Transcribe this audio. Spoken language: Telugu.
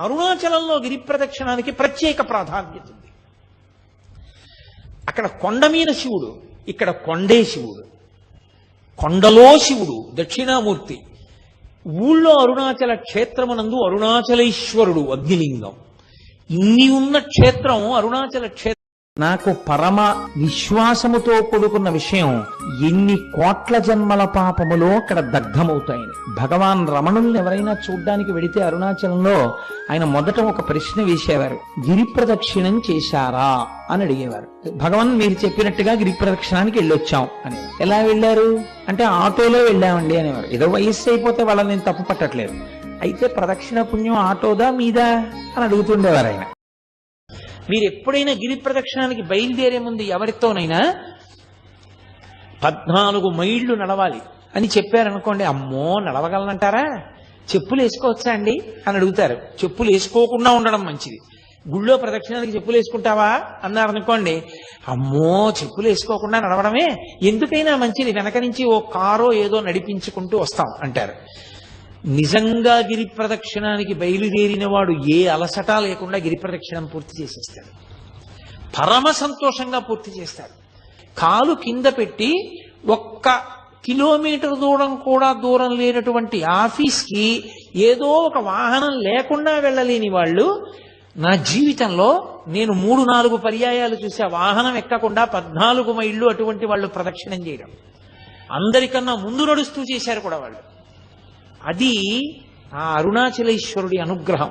అరుణాచలంలో గిరి ప్రదక్షిణానికి ప్రత్యేక ప్రాధాన్యత ఉంది. అక్కడ కొండ మీద శివుడు ఇక్కడ కొండే శివుడు కొండలో శివుడు దక్షిణామూర్తి. ఊళ్ళో అరుణాచల క్షేత్రమునందు అరుణాచలేశ్వరుడు అగ్నిలింగం. ఇన్ని ఉన్న క్షేత్రం అరుణాచల క్షేత్రం నాకు పరమ విశ్వాసముతో కూడుకున్న విషయం ఎన్ని కోట్ల జన్మల పాపములో అక్కడ దగ్ధమవుతాయని. భగవాన్ రమణుల్ని ఎవరైనా చూడ్డానికి వెడితే అరుణాచలంలో ఆయన మొదట ఒక ప్రశ్న వేసేవారు. గిరి ప్రదక్షిణం చేశారా అని అడిగేవారు. భగవాన్ మీరు చెప్పినట్టుగా గిరి ప్రదక్షిణానికి వెళ్ళొచ్చాం అని. ఎలా వెళ్ళారు? అంటే ఆటోలో వెళ్ళామండి అనేవారు. ఏదో వయస్సు అయిపోతే వాళ్ళని నేను తప్పు పట్టట్లేదు. అయితే ప్రదక్షిణ పుణ్యం ఆటోదా మీదా అని అడుగుతుండేవారు ఆయన. మీరు ఎప్పుడైనా గిరి ప్రదక్షిణానికి బయలుదేరే ముందు ఎవరితోనైనా పద్నాలుగు మైళ్ళు నడవాలి అని చెప్పారనుకోండి అమ్మో నడవగలనంటారా? చెప్పులు వేసుకోవచ్చా అండి? అని అడుగుతారు. చెప్పులు వేసుకోకుండా ఉండడం మంచిది. గుళ్ళో ప్రదక్షిణానికి చెప్పులు వేసుకుంటావా? అన్నారనుకోండి అమ్మో చెప్పులు వేసుకోకుండా నడవడమే? ఎందుకైనా మంచిది. వెనక నుంచి ఓ కారో ఏదో నడిపించుకుంటూ వస్తాం అంటారు. నిజంగా గిరి ప్రదక్షిణానికి బయలుదేరిన వాడు ఏ అలసట లేకుండా గిరి ప్రదక్షిణం పూర్తి చేసేస్తాడు. పరమ సంతోషంగా పూర్తి చేస్తాడు. కాలు కింద పెట్టి ఒక్క కిలోమీటర్ దూరం కూడా దూరం లేనటువంటి ఆఫీస్కి ఏదో ఒక వాహనం లేకుండా వెళ్ళలేని వాళ్ళు నా జీవితంలో నేను మూడు నాలుగు పర్యాయాలు చూసా వాహనం ఎక్కకుండా పద్నాలుగు మైళ్ళు అటువంటి వాళ్ళు ప్రదక్షిణం చేయడం. అందరికన్నా ముందు నడుస్తూ చేశారు కూడా వాళ్ళు. అది ఆ అరుణాచలేశ్వరుడి అనుగ్రహం.